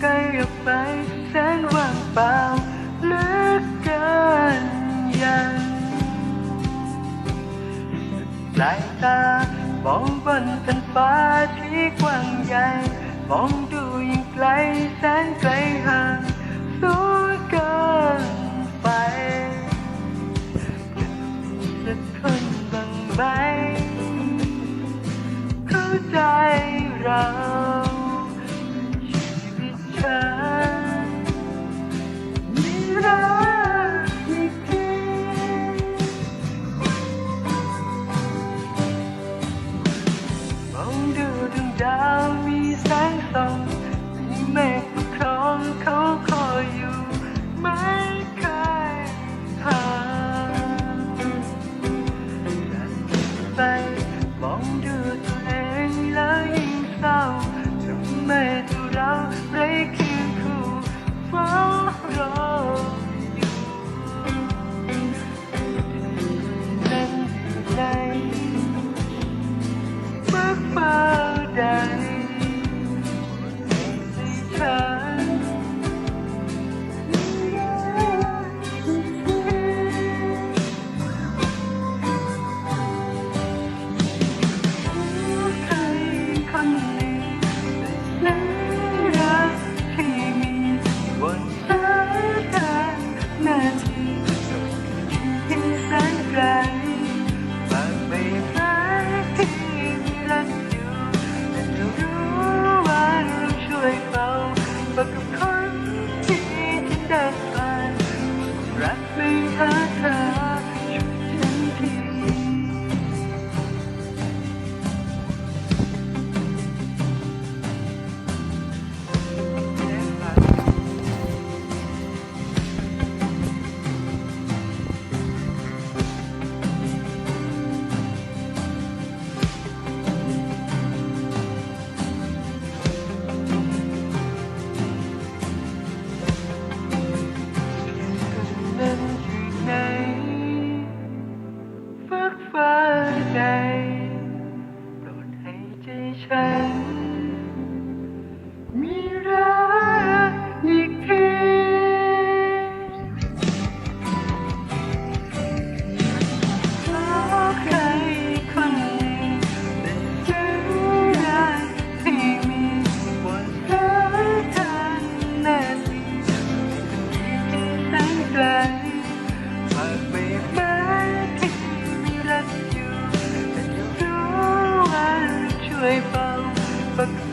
ไกลออกไปแสนว่างเปล่าเลือเกันยันสายตามองบนทันฟ้าที่กว้างใหญ่มองดูยิ่งไกลแสนไกลห่างสูงกัน her. 全 Facebook,